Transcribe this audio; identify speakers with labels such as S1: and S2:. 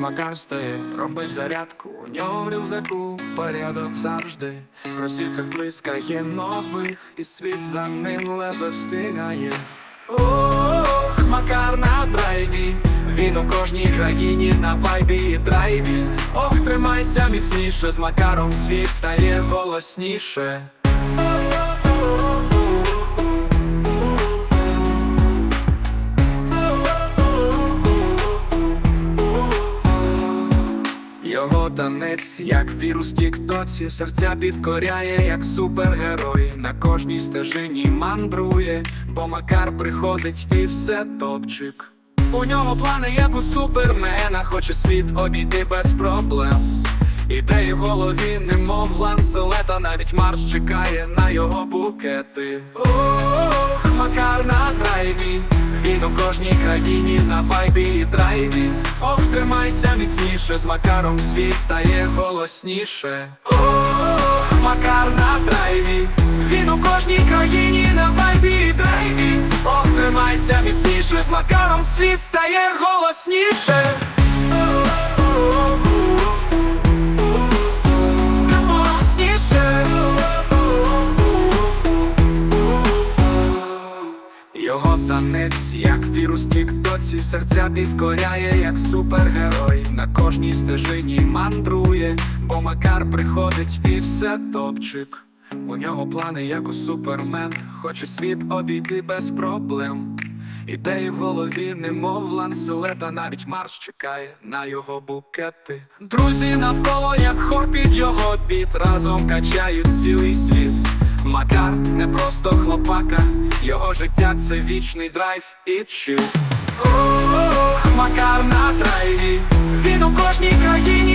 S1: Макар стає, робить зарядку. У нього в рюкзаку порядок завжди. В кросівках блискає нових, і світ за ним ледве встигає. Ох, Макар на драйві, він у кожній країні на вайбі і драйві. Ох, тримайся міцніше, з Макаром світ стає голосніше. Його танець, як вірус тіктоці, серця підкоряє, як супергерой. На кожній стежині мандрує, бо Макар приходить і все топчик. У нього плани, як у супермена, хоче світ обійти без проблем. Ідеї в голові, немов ланселета, навіть марш чекає на його букети. Макар на драйві, він у кожній країні на вайбі і драйві. Ох, тримайся міцніше, з Макаром світ стає голосніше. Ох, Макар на драйві, він у кожній країні на вайбі і драйві. Ох, тримайся міцніше, з Макаром світ стає голосніше. Його танець, як вірус тіктоці, серця підкоряє, як супергерой. На кожній стежині мандрує, бо Макар приходить і все топчик. У нього плани, як у супермен, хоче світ обійти без проблем. Ідеї в голові, немов ланселета, навіть марш чекає на його букети. Друзі навколо, як хор під його біт, разом качають цілий світ. Макар не просто хлопака, його життя це вічний драйв і чил. Макар на драйві, він у кожній країні.